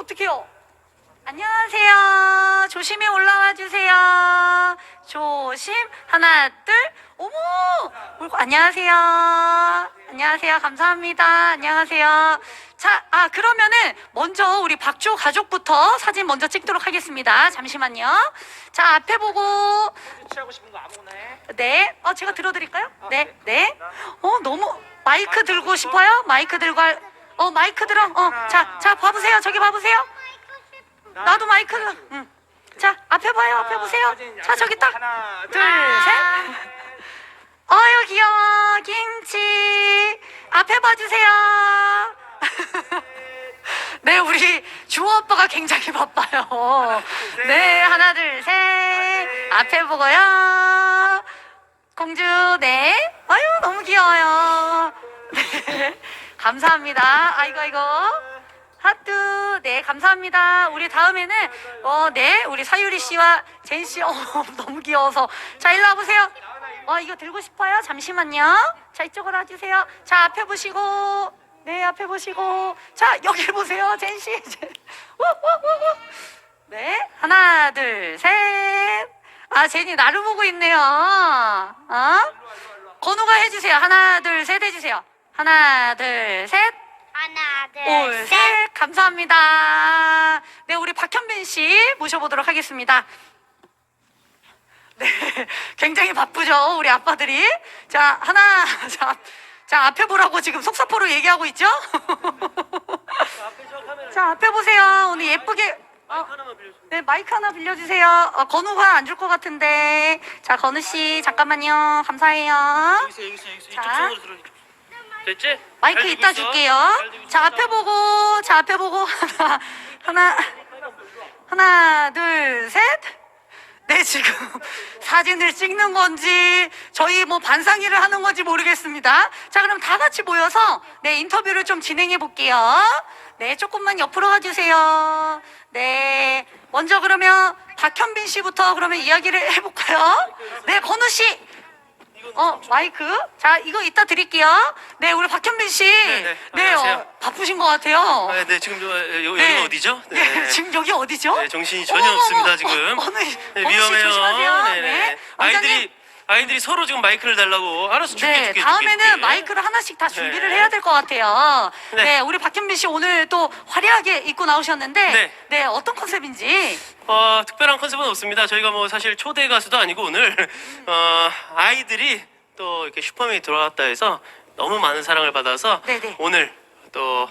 어떡해요? 안녕하세요. 조심히 올라와 주세요. 조심. 하나, 둘. 어머! 울고, 안녕하세요. 안녕하세요. 감사합니다. 안녕하세요. 자, 아, 그러면은 먼저 우리 박조 가족부터 사진 먼저 찍도록 하겠습니다. 잠시만요. 자, 앞에 보고. 취하고 싶은 거 아무거나 해. 네. 어, 제가 들어드릴까요? 네, 네. 어, 너무 마이크 들고 싶어요? 마이크 들고 할, 어, 마이크 들어. 어, 자, 자, 봐보세요. 저기 봐보세요. 나도 마이크 들어. 응. 자, 앞에 봐요. 앞에 보세요. 자, 저기 딱. 하나, 둘, 셋. 어유, 귀여워. 김치. 앞에 봐주세요. 네, 우리 주호 오빠가 굉장히 바빠요. 네, 하나, 둘, 셋. 앞에 보고요. 공주, 네. 아유, 너무 귀여워요. 네. 감사합니다. 아이고, 아이고. 하트, 네, 감사합니다. 우리 다음에는, 어, 네, 우리 사유리 씨와 젠 씨, 어, 너무 귀여워서. 자, 일로 와보세요. 어, 이거 들고 싶어요? 잠시만요. 자, 이쪽으로 와주세요. 자, 앞에 보시고. 네, 앞에 보시고. 자, 여기 보세요, 젠 씨. 네, 하나, 둘, 셋. 아, 제니 나를 보고 있네요. 어? 건우가 해주세요. 하나, 둘, 셋 해주세요. 하나, 둘, 셋. 하나, 둘, 올, 셋. 셋. 감사합니다. 네, 우리 박현빈 씨 모셔보도록 하겠습니다. 네, 굉장히 바쁘죠, 우리 아빠들이. 자, 하나, 자, 자, 앞에 보라고 지금 속사포로 얘기하고 있죠? 앞에 저 카메라 자, 앞에 보세요. 오늘 예쁘게. 어, 하나만 빌려주세요. 네, 마이크 하나 빌려주세요. 어, 건우가 안 줄 것 같은데. 자, 건우 씨, 잠깐만요. 감사해요. 여기 있어, 여기 있어, 여기 있어. 자. 이쪽 손으로 들어. 이쪽. 됐지? 마이크 잘 들고 이따 있어. 줄게요. 잘 들고 자, 있어. 앞에 보고, 자, 앞에 보고. 하나, 하나, 하나, 둘, 셋. 네, 지금 사진을 찍는 건지, 저희 뭐 반상의를 하는 건지 모르겠습니다. 자, 그럼 다 같이 모여서, 네, 인터뷰를 좀 진행해 볼게요. 네, 조금만 옆으로 와주세요. 네. 먼저 그러면 박현빈 씨부터 그러면 이야기를 해볼까요? 네, 건우 씨. 어, 마이크. 자, 이거 이따 드릴게요. 네, 우리 박현빈 씨. 네, 네. 안녕하세요. 어, 바쁘신 것 같아요. 네, 네, 지금 저, 여, 네. 여기가 어디죠? 네, 지금 여기 어디죠? 네, 정신이 전혀 없습니다, 지금. 어, 어느, 네, 건우 씨 위험해요. 조심하세요. 네, 네. 아이들이 원장님. 아이들이 서로 지금 마이크를 달라고 알아서 줄게 네, 줄게 다음에는 줄게. 마이크를 하나씩 다 준비를 네. 해야 될 것 같아요. 네. 네. 우리 박현빈 씨 오늘 또 화려하게 입고 나오셨는데, 네, 네. 어떤 컨셉인지. 어, 특별한 컨셉은 없습니다. 저희가 뭐 사실 초대 가수도 아니고 오늘 어, 아이들이 또 이렇게 슈퍼맨이 돌아왔다 해서 너무 많은 사랑을 받아서 네네. 오늘 또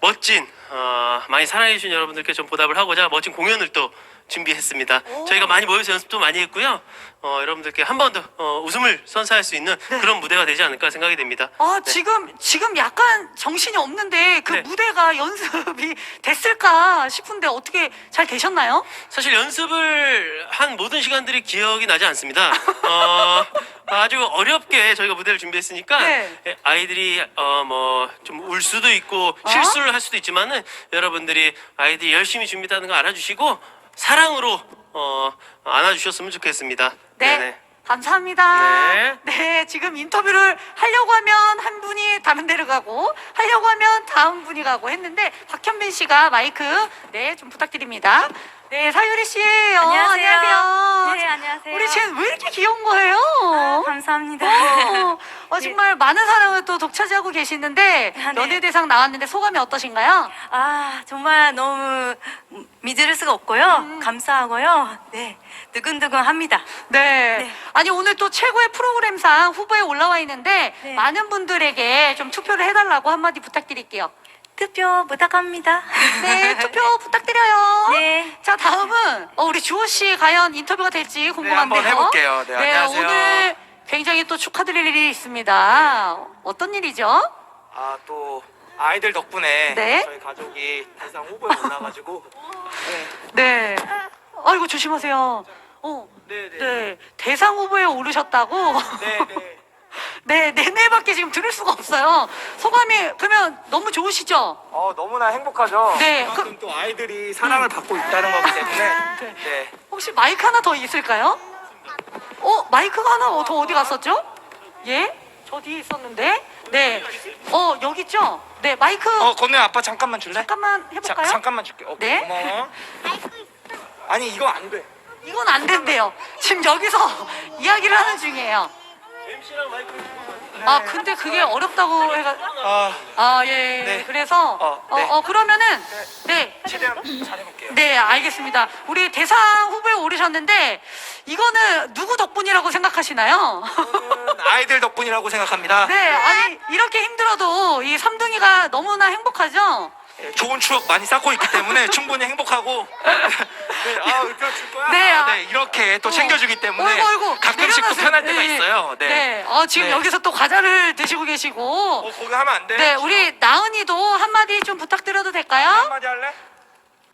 멋진 어, 많이 사랑해 주신 여러분들께 좀 보답을 하고자 멋진 공연을 또 준비했습니다. 오. 저희가 많이 모여서 연습도 많이 했고요. 어, 여러분들께 한 번 더 어, 웃음을 선사할 수 있는 그런 무대가 되지 않을까 생각이 됩니다. 아, 네. 지금, 지금 약간 정신이 없는데 그 네. 무대가 연습이 됐을까 싶은데 어떻게 잘 되셨나요? 사실 연습을 한 모든 시간들이 기억이 나지 않습니다. 어, 아주 어렵게 저희가 무대를 준비했으니까 네. 예, 아이들이 어, 뭐 좀 울 수도 있고 어? 실수를 할 수도 있지만은 여러분들이 아이들이 열심히 준비했다는 거 알아주시고 사랑으로 어, 안아주셨으면 좋겠습니다. 네. 네네. 감사합니다. 네. 네, 지금 인터뷰를 하려고 하면 한 분이 다른 데로 가고 하려고 하면 다음 분이 가고 했는데 박현빈 씨가 마이크 네, 좀 부탁드립니다. 네, 사유리 씨예요. 안녕하세요. 안녕하세요. 네, 안녕하세요. 우리 쟤는 왜 이렇게 귀여운 거예요? 아, 감사합니다. 어, 어, 정말 많은 사랑을 또 독차지하고 계시는데 아, 네. 연예대상 나왔는데 소감이 어떠신가요? 아, 정말 너무 믿을 수가 없고요. 음. 감사하고요. 네, 두근두근합니다. 네. 네. 아니 오늘 또 최고의 프로그램상 후보에 올라와 있는데 네. 많은 분들에게 좀 투표를 해달라고 한마디 부탁드릴게요. 투표 부탁합니다. 네, 투표 부탁드려요. 네. 자, 다음은 어, 우리 주호 씨 과연 인터뷰가 될지 궁금한데요. 한번 해볼게요. 네, 안녕하세요. 오늘 굉장히 또 축하드릴 일이 있습니다. 어떤 일이죠? 아 또 아이들 덕분에 네. 저희 가족이 대상 후보에 올라가지고 네. 아이고 조심하세요. 어, 네 네 네. 대상 후보에 오르셨다고. 네 네 네, 내내밖에 지금 들을 수가 없어요. 소감이 그러면 너무 좋으시죠? 어 너무나 행복하죠. 네, 그만큼 또 아이들이 사랑을 받고 있다는 거기 때문에 네. 네 혹시 마이크 하나 더 있을까요? 어, 마이크가 하나 더 어디 갔었죠? 예? 저 뒤에 있었는데. 네. 어, 여기 있죠? 네, 마이크 어 건우야 아빠 잠깐만 줄래? 잠깐만 자, 해볼까요? 잠깐만 줄게. 오케이, 네. 고마워. 아니 이거 안 돼. 이건 안 된대요. 지금 여기서 이야기를 하는 중이에요. MC랑 마이크 아, 근데 그게 어렵다고 해가, 아 아, 예. 네. 그래서, 어, 어, 네. 어, 그러면은, 네. 최대한 잘해볼게요. 네, 알겠습니다. 우리 대상 후보에 오르셨는데, 이거는 누구 덕분이라고 생각하시나요? 저는 아이들 덕분이라고 생각합니다. 네, 아니, 이렇게 힘들어도 이 삼둥이가 너무나 행복하죠? 예, 좋은 추억 많이 쌓고 있기 때문에 충분히 행복하고. 네, 아 이거 줄 거야? 네, 아, 아. 네 이렇게 또 챙겨주기 때문에 어이구, 어이구, 가끔씩 또. 편할 때가 네, 있어요. 네. 네. 어, 지금 네. 여기서 또 과자를 드시고 계시고. 어 거기 하면 안 돼? 네, 우리 나은이도 한마디 좀 부탁드려도 될까요? 한마디 할래?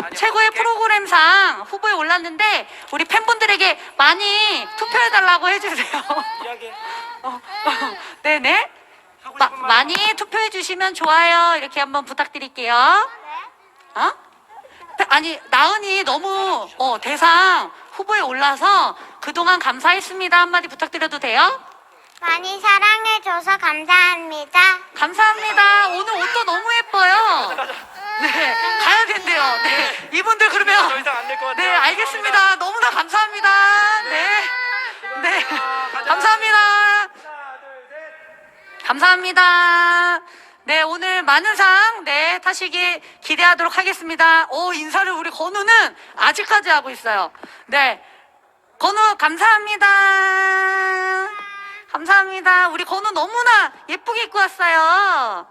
아니요, 최고의 할게. 프로그램상 후보에 올랐는데 우리 팬분들에게 많이 투표해달라고 해주세요. 이야기 어, 어. 많이 투표해 주시면 좋아요. 이렇게 한번 부탁드릴게요. 어? 아니 나은이 너무 어, 대상 후보에 올라서 그동안 감사했습니다. 한마디 부탁드려도 돼요? 많이 사랑해줘서 감사합니다. 감사합니다. 오늘 옷도 너무 예뻐요. 네, 가야 된대요. 네, 이분들 더 그러면 이상 안 될 것 같아요. 네, 알겠습니다. 너무나 감사합니다. 네, 네, 감사합니다. 감사합니다. 네, 오늘 많은 상, 네, 타시기 기대하도록 하겠습니다. 오, 인사를 우리 건우는 아직까지 하고 있어요. 네. 건우, 감사합니다. 감사합니다. 우리 건우 너무나 예쁘게 입고 왔어요.